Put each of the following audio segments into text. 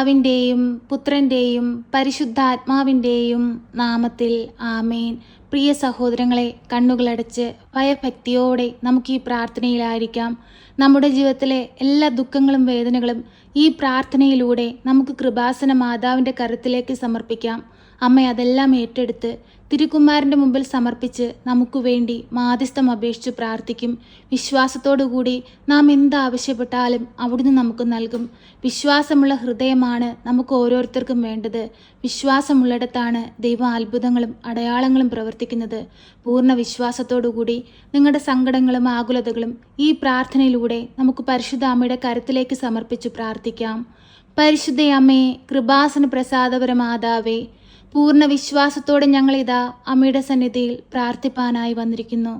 പിതാവിന്റെയും പുത്രന്റെയും പരിശുദ്ധാത്മാവിന്റെയും നാമത്തിൽ ആമേൻ. പ്രിയ സഹോദരങ്ങളെ കണ്ണുകളടച്ച് ഭയഭക്തിയോടെ നമുക്ക് ഈ പ്രാർത്ഥനയിലായിരിക്കാം. നമ്മുടെ ജീവിതത്തിലെ എല്ലാ ദുഃഖങ്ങളും വേദനകളും ഈ പ്രാർത്ഥനയിലൂടെ നമുക്ക് കൃപാസന മാതാവിന്റെ കരത്തിലേക്ക് സമർപ്പിക്കാം. അമ്മ അതെല്ലാം ഏറ്റെടുത്ത് തിരുക്കുമാരന്റെ മുമ്പിൽ സമർപ്പിച്ച് നമുക്ക് വേണ്ടി മാധ്യസ്ഥം അപേക്ഷിച്ച് പ്രാർത്ഥിക്കും. വിശ്വാസത്തോടുകൂടി നാം എന്താവശ്യപ്പെട്ടാലും അവിടുന്ന് നമുക്ക് നൽകും. വിശ്വാസമുള്ള ഹൃദയമാണ് നമുക്ക് ഓരോരുത്തർക്കും വേണ്ടത്. വിശ്വാസമുള്ളിടത്താണ് ദൈവം അത്ഭുതങ്ങളും അടയാളങ്ങളും പ്രവർത്തിക്കുന്നത്. പൂർണ വിശ്വാസത്തോടുകൂടി നിങ്ങളുടെ സങ്കടങ്ങളും ആകുലതകളും ഈ പ്രാർത്ഥനയിലൂടെ നമുക്ക് പരിശുദ്ധ അമ്മയുടെ കരത്തിലേക്ക് സമർപ്പിച്ച് പ്രാർത്ഥിക്കാം. പരിശുദ്ധ അമ്മേ കൃപാസന പ്രസാദപര മാതാവേ പൂർണ വിശ്വാസത്തോടെ ഞങ്ങളിതാ അമ്മയുടെ സന്നിധിയിൽ പ്രാർത്ഥിപ്പാനായി വന്നിരിക്കുന്നു.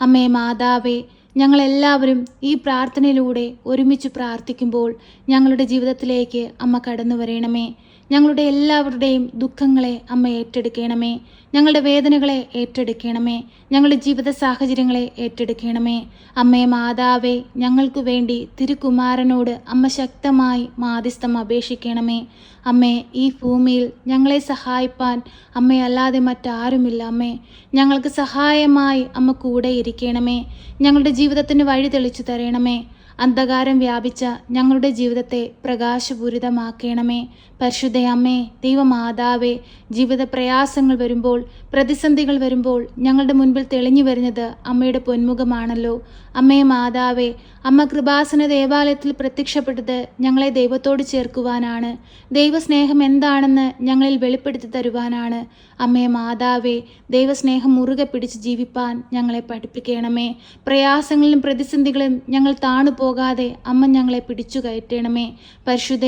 അമ്മേ മാതാവേ ഞങ്ങളെല്ലാവരും ഈ പ്രാർത്ഥനയിലൂടെ ഒരുമിച്ച് പ്രാർത്ഥിക്കുമ്പോൾ ഞങ്ങളുടെ ജീവിതത്തിലേക്ക് അമ്മ കടന്നു വരണമേ ഞങ്ങളുടെ എല്ലാവരുടെയും ദുഃഖങ്ങളെ അമ്മ ഏറ്റെടുക്കണമേ. ഞങ്ങളുടെ വേദനകളെ ഏറ്റെടുക്കണമേ. ഞങ്ങളുടെ ജീവിത സാഹചര്യങ്ങളെ ഏറ്റെടുക്കണമേ. അമ്മയെ മാതാവേ ഞങ്ങൾക്ക് വേണ്ടി തിരുകുമാരനോട് അമ്മ ശക്തമായി മാധ്യസ്ഥം അപേക്ഷിക്കണമേ. അമ്മേ ഈ ഭൂമിയിൽ ഞങ്ങളെ സഹായിപ്പാൻ അമ്മയല്ലാതെ മറ്റാരുമില്ല അമ്മേ. ഞങ്ങൾക്ക് സഹായമായി അമ്മ കൂടെ ഇരിക്കണമേ. ഞങ്ങളുടെ ജീവിതത്തിന് വഴി തെളിച്ചു തരണമേ. അന്ധകാരം വ്യാപിച്ച ഞങ്ങളുടെ ജീവിതത്തെ പ്രകാശപൂരിതമാക്കണമേ. പരിശുദ്ധയമ്മേ ദൈവമാതാവേ ജീവിത പ്രയാസങ്ങൾ വരുമ്പോൾ പ്രതിസന്ധികൾ വരുമ്പോൾ ഞങ്ങളുടെ മുൻപിൽ തെളിഞ്ഞു വരുന്നത് അമ്മയുടെ പൊന്മുഖമാണല്ലോ. അമ്മേ മാതാവേ അമ്മ കൃപാസന ദേവാലയത്തിൽ പ്രത്യക്ഷപ്പെട്ടത് ഞങ്ങളെ ദൈവത്തോട് ചേർക്കുവാനാണ്. ദൈവസ്നേഹം എന്താണെന്ന് ഞങ്ങളിൽ വെളിപ്പെടുത്തി തരുവാനാണ്. അമ്മേ മാതാവേ ദൈവസ്നേഹം മുറുകെ പിടിച്ച് ജീവിപ്പാൻ ഞങ്ങളെ പഠിപ്പിക്കണമേ. പ്രയാസങ്ങളിലും പ്രതിസന്ധികളും ഞങ്ങൾ താണു പോകാതെ അമ്മ ഞങ്ങളെ പിടിച്ചു കയറ്റണമേ. പരിശുദ്ധ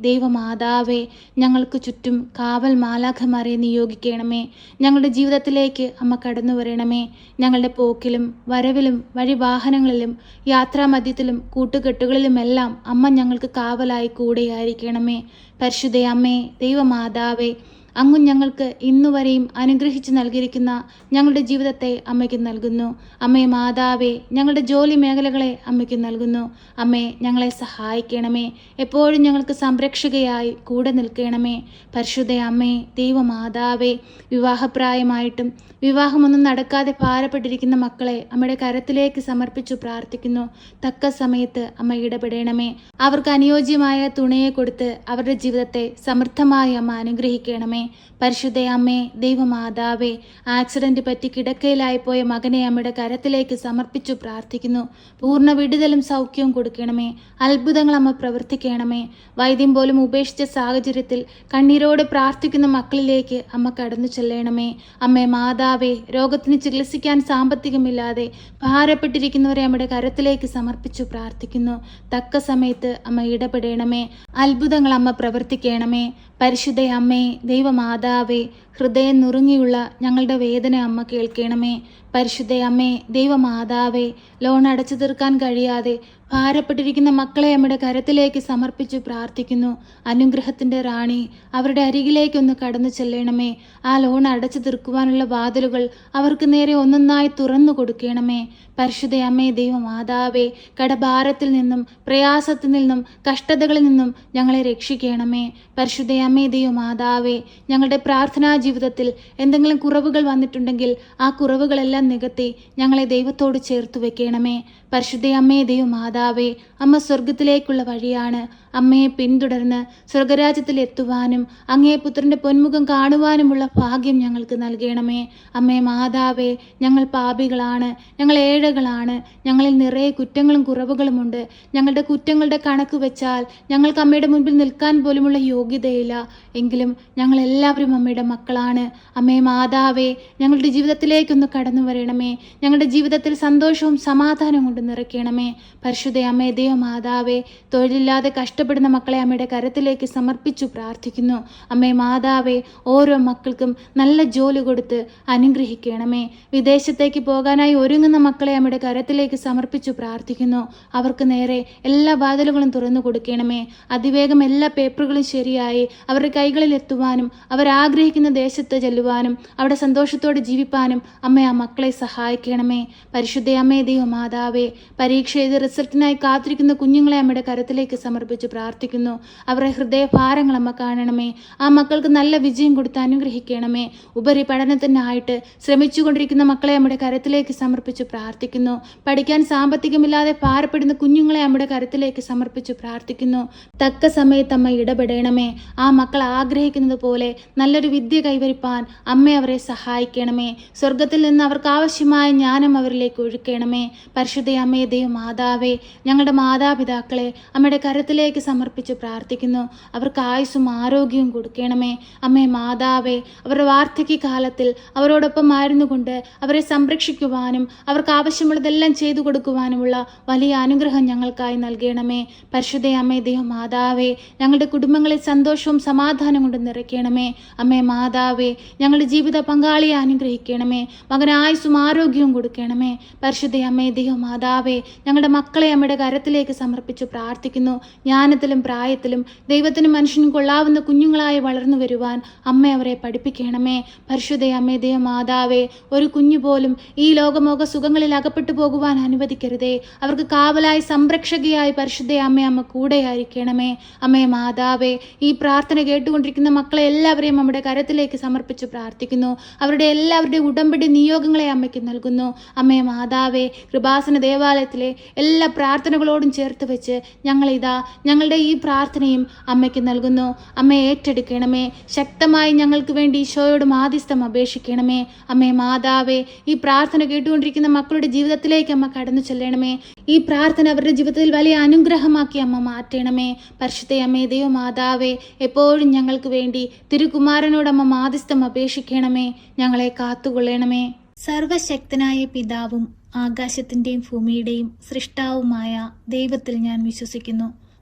ദൈവമാതാവേ ഞങ്ങൾക്ക് ചുറ്റും കാവൽ മാലാഖമാരെ നിയോഗിക്കണമേ. ഞങ്ങളുടെ ജീവിതത്തിലേക്ക് അമ്മ കടന്നു വരണമേ. ഞങ്ങളുടെ പോക്കിലും വരവിലും വഴിവാഹനങ്ങളിലും യാത്രാമധ്യത്തിലും കൂട്ടുകെട്ടുകളിലുമെല്ലാം അമ്മ ഞങ്ങൾക്ക് കാവലായി കൂടെയായിരിക്കണമേ. പരിശുദ്ധ അമ്മേ ദൈവമാതാവേ അങ്ങ് ഞങ്ങൾക്ക് ഇന്നുവരെയും അനുഗ്രഹിച്ചു നൽകിയിരിക്കുന്ന ഞങ്ങളുടെ ജീവിതത്തെ അമ്മയ്ക്ക് നൽകുന്നു. അമ്മയെ മാതാവേ ഞങ്ങളുടെ ജോലി മേഖലകളെ അമ്മയ്ക്ക് നൽകുന്നു. അമ്മേ ഞങ്ങളെ സഹായിക്കണമേ. എപ്പോഴും ഞങ്ങൾക്ക് സംരക്ഷകയായി കൂടെ നിൽക്കണമേ. പരിശുദ്ധ അമ്മേ ദൈവമാതാവേ വിവാഹപ്രായമായിട്ടും വിവാഹമൊന്നും നടക്കാതെ ഭാരപ്പെട്ടിരിക്കുന്ന മക്കളെ അമ്മയുടെ കരത്തിലേക്ക് സമർപ്പിച്ചു പ്രാർത്ഥിക്കുന്നു. തക്ക സമയത്ത് അമ്മ ഇടപെടണമേ. അവർക്ക് അനുയോജ്യമായ തുണയെ കൊടുത്ത് അവരുടെ ജീവിതത്തെ സമൃദ്ധമായി അമ്മ അനുഗ്രഹിക്കണമേ. പരിശുദ്ധ അമ്മേ ദൈവമാതാവേ ആക്സിഡന്റ് പറ്റി കിടക്കയിലായി പോയ മകനെ അമ്മയുടെ കരത്തിലേക്ക് സമർപ്പിച്ചു പ്രാർത്ഥിക്കുന്നു. പൂർണ വിടുതലും സൗഖ്യവും കൊടുക്കണമേ. അത്ഭുതങ്ങൾ അമ്മ പ്രവർത്തിക്കണമേ. വൈദ്യം പോലും ഉപേക്ഷിച്ച സാഹചര്യത്തിൽ കണ്ണീരോട് പ്രാർത്ഥിക്കുന്ന മക്കളിലേക്ക് അമ്മ കടന്നു ചെല്ലണമേ. അമ്മേ മാതാവേ രോഗത്തിന് ചികിത്സിക്കാൻ സാമ്പത്തികമില്ലാതെ ഭാരപ്പെട്ടിരിക്കുന്നവരെ അമ്മയുടെ കരത്തിലേക്ക് സമർപ്പിച്ചു പ്രാർത്ഥിക്കുന്നു. തക്ക സമയത്ത് അമ്മ ഇടപെടണമേ. അത്ഭുതങ്ങൾ അമ്മ പ്രവർത്തിക്കണമേ. പരിശുദ്ധ അമ്മേ ദൈവമാതാവേ ഹൃദയം നുറുങ്ങിയുള്ള ഞങ്ങളുടെ വേദന അമ്മ കേൾക്കണമേ. പരിശുദ്ധ അമ്മേ ദൈവമാതാവേ ലോൺ അടച്ചു തീർക്കാൻ കഴിയാതെ ഭാരപ്പെട്ടിരിക്കുന്ന മക്കളെ അമ്മയുടെ കരത്തിലേക്ക് സമർപ്പിച്ചു പ്രാർത്ഥിക്കുന്നു. അനുഗ്രഹത്തിന്റെ റാണി അവരുടെ അരികിലേക്കൊന്ന് കടന്നു ചെല്ലണമേ. ആ ലോൺ അടച്ചു തീർക്കുവാനുള്ള വാതിലുകൾ അവർക്ക് നേരെ ഒന്നൊന്നായി തുറന്നു കൊടുക്കണമേ. പരിശുദ്ധ അമ്മേ ദൈവമാതാവേ കടഭാരത്തിൽ നിന്നും പ്രയാസത്തിൽ നിന്നും കഷ്ടതകളിൽ നിന്നും ഞങ്ങളെ രക്ഷിക്കണമേ. പരിശുദ്ധ അമ്മേ ദൈവമാതാവേ ഞങ്ങളുടെ പ്രാർത്ഥനാ ജീവിതത്തിൽ എന്തെങ്കിലും കുറവുകൾ വന്നിട്ടുണ്ടെങ്കിൽ ആ കുറവുകളെല്ലാം നികത്തി ഞങ്ങളെ ദൈവത്തോട് ചേർത്ത് വെക്കണമേ. പരിശുദ്ധ അമ്മേ ദൈവമാതാവേ അമ്മ സ്വർഗത്തിലേക്കുള്ള വഴിയാണ് അമ്മയെ പിന്തുടർന്ന് സ്വർഗരാജ്യത്തിൽ എത്തുവാനും അങ്ങേ പുത്രന്റെ പൊന്മുഖം കാണുവാനുമുള്ള ഭാഗ്യം ഞങ്ങൾക്ക് നൽകണമേ. അമ്മേ മാതാവേ ഞങ്ങൾ പാപികളാണ് ഞങ്ങൾ ഏഴകളാണ് ഞങ്ങളിൽ നിറയെ കുറ്റങ്ങളും കുറവുകളുമുണ്ട്. ഞങ്ങളുടെ കുറ്റങ്ങളുടെ കണക്ക് വെച്ചാൽ ഞങ്ങൾക്ക് അമ്മയുടെ മുൻപിൽ നിൽക്കാൻ പോലുമുള്ള യോഗ്യതയില്ല. എങ്കിലും ഞങ്ങൾ എല്ലാവരും അമ്മയുടെ മക്കളാണ്. അമ്മേ മാതാവേ ഞങ്ങളുടെ ജീവിതത്തിലേക്കൊന്ന് കടന്നു വരണമേ. ഞങ്ങളുടെ ജീവിതത്തിൽ സന്തോഷവും സമാധാനവും കൊണ്ട് നിറയ്ക്കണമേ. പരിശുദ്ധ അമ്മേ ദൈവ മാതാവേ തൊഴിലില്ലാതെ കഷ്ടപ്പെടുന്ന മക്കളെ അമ്മയുടെ കരത്തിലേക്ക് സമർപ്പിച്ചു പ്രാർത്ഥിക്കുന്നു. അമ്മേ മാതാവേ ഓരോ മക്കൾക്കും നല്ല ജോലി കൊടുത്ത് അനുഗ്രഹിക്കണമേ. വിദേശത്തേക്ക് പോകാനായി ഒരുങ്ങുന്ന മക്കളെ അമ്മയുടെ കരത്തിലേക്ക് സമർപ്പിച്ചു പ്രാർത്ഥിക്കുന്നു. അവർക്ക് നേരെ എല്ലാ വാതിലുകളും തുറന്നു കൊടുക്കണമേ. അതിവേഗം എല്ലാ പേപ്പറുകളും ശരിയായി അവരുടെ കൈകളിൽ എത്തുവാനും അവരാഗ്രഹിക്കുന്ന ദേശത്ത് ചെല്ലുവാനും അവിടെ സന്തോഷത്തോടെ ജീവിപ്പാനും അമ്മ ആ മക്കളെ സഹായിക്കണമേ. പരിശുദ്ധ അമ്മേ ദൈവ മാതാവേ പരീക്ഷ എഴുതി റിസൾട്ടിനായി കാത്തിരിക്കുന്ന കുഞ്ഞുങ്ങളെ അമ്മയുടെ കരത്തിലേക്ക് സമർപ്പിച്ച് പ്രാർത്ഥിക്കുന്നു. അവരുടെ ഹൃദയഭാരങ്ങൾ അമ്മ കാണണമേ. ആ മക്കൾക്ക് നല്ല വിജയം കൊടുത്ത് അനുഗ്രഹിക്കണമേ. ഉപരി പഠനത്തിനായിട്ട് ശ്രമിച്ചുകൊണ്ടിരിക്കുന്ന മക്കളെ നമ്മുടെ കരത്തിലേക്ക് സമർപ്പിച്ച് പ്രാർത്ഥിക്കുന്നു. പഠിക്കാൻ സാമ്പത്തികമില്ലാതെ പാരപ്പെടുന്ന കുഞ്ഞുങ്ങളെ നമ്മുടെ കരത്തിലേക്ക് സമർപ്പിച്ച് പ്രാർത്ഥിക്കുന്നു. തക്ക സമയത്ത് അമ്മ ഇടപെടണമേ. ആ മക്കൾ ആഗ്രഹിക്കുന്നത് പോലെ നല്ലൊരു വിദ്യ കൈവരിപ്പാൻ അമ്മ അവരെ സഹായിക്കണമേ. സ്വർഗത്തിൽ നിന്ന് അവർക്ക് ആവശ്യമായ ജ്ഞാനം അവരിലേക്ക് ഒഴുക്കണമേ. പരിശുദ്ധ അമ്മയെ ദൈവം മാതാവേ ഞങ്ങളുടെ മാതാപിതാക്കളെ അമ്മയുടെ കരത്തിലേക്ക് സമർപ്പിച്ച് പ്രാർത്ഥിക്കുന്നു. അവർക്ക് ആയുസ്സും ആരോഗ്യവും കൊടുക്കണമേ. അമ്മേ മാതാവേ അവരുടെ വാർദ്ധക്യകാലത്തിൽ അവരോടൊപ്പം ആയിരുന്നുകൊണ്ട് അവരെ സംരക്ഷിക്കുവാനും അവർക്ക് ആവശ്യമുള്ളതെല്ലാം ചെയ്തു കൊടുക്കുവാനുമുള്ള വലിയ അനുഗ്രഹം ഞങ്ങൾക്കായി നൽകണമേ. പരിശുദ്ധ അമ്മേ ദൈവം മാതാവേ ഞങ്ങളുടെ കുടുംബങ്ങളിൽ സന്തോഷവും സമാധാനം കൊണ്ട് നിറയ്ക്കണമേ. അമ്മേ മാതാവേ ഞങ്ങളുടെ ജീവിത പങ്കാളിയെ അനുഗ്രഹിക്കണമേ. മകന് ആയുസ്സും ആരോഗ്യവും കൊടുക്കണമേ. പരിശുദ്ധ അമ്മേ ദൈവം മാതാവേ ഞങ്ങളുടെ മക്കളെ അമ്മയുടെ കരത്തിലേക്ക് സമർപ്പിച്ച് പ്രാർത്ഥിക്കുന്നു. ജ്ഞാനത്തിലും പ്രായത്തിലും ദൈവത്തിനും മനുഷ്യനും കൊള്ളാവുന്ന കുഞ്ഞുങ്ങളായി വളർന്നു വരുവാൻ അമ്മ അവരെ പഠിപ്പിക്കണമേ. പരിശുദ്ധ അമ്മേ ദൈവ മാതാവേ ഒരു കുഞ്ഞു പോലും ഈ ലോകമോക സുഖങ്ങളിൽ അകപ്പെട്ടു പോകുവാൻ അനുവദിക്കരുതേ. അവർക്ക് കാവലായി സംരക്ഷകയായി പരിശുദ്ധ അമ്മ അമ്മ കൂടെയായിരിക്കണമേ. അമ്മേ മാതാവേ ഈ പ്രാർത്ഥന കേട്ടുകൊണ്ടിരിക്കുന്ന മക്കളെ എല്ലാവരെയും നമ്മുടെ കരത്തിലേക്ക് സമർപ്പിച്ച് പ്രാർത്ഥിക്കുന്നു. അവരുടെ എല്ലാവരുടെ ഉടമ്പടി നിയോഗങ്ങളെ അമ്മയ്ക്ക് നൽകുന്നു. അമ്മേ മാതാവേ കൃപാസന ദേവാലയത്തിലെ എല്ലാ പ്രാർത്ഥനകളോടും ചേർത്ത് വെച്ച് ഞങ്ങളിതാ ഞങ്ങളുടെ ഈ പ്രാർത്ഥനയും അമ്മയ്ക്ക് നൽകുന്നു. അമ്മ ഏറ്റെടുക്കണമേ. ശക്തമായി ഞങ്ങൾക്ക് വേണ്ടി ഈശോയോട് മാധ്യസ്ഥം അപേക്ഷിക്കണമേ. അമ്മേ മാതാവേ ഈ പ്രാർത്ഥന കേട്ടുകൊണ്ടിരിക്കുന്ന മക്കളുടെ ജീവിതത്തിലേക്ക് അമ്മ കടന്നു ചെല്ലണമേ. ഈ പ്രാർത്ഥന അവരുടെ ജീവിതത്തിൽ വലിയ അനുഗ്രഹമാക്കി അമ്മ മാറ്റണമേ. പരിശുദ്ധ അമ്മേ ദൈവ മാതാവേ എപ്പോഴും ഞങ്ങൾക്ക് വേണ്ടി തിരുകുമാരനോട് അമ്മ മാധ്യസ്ഥം അപേക്ഷിക്കണമേ. ഞങ്ങളെ കാത്തുകൊള്ളണമേ. സർവശക്തനായ പിതാവും ആകാശത്തിന്റെയും ഭൂമിയുടെയും സൃഷ്ടാവുമായ ദൈവത്തിൽ ഞാൻ വിശ്വസിക്കുന്നു.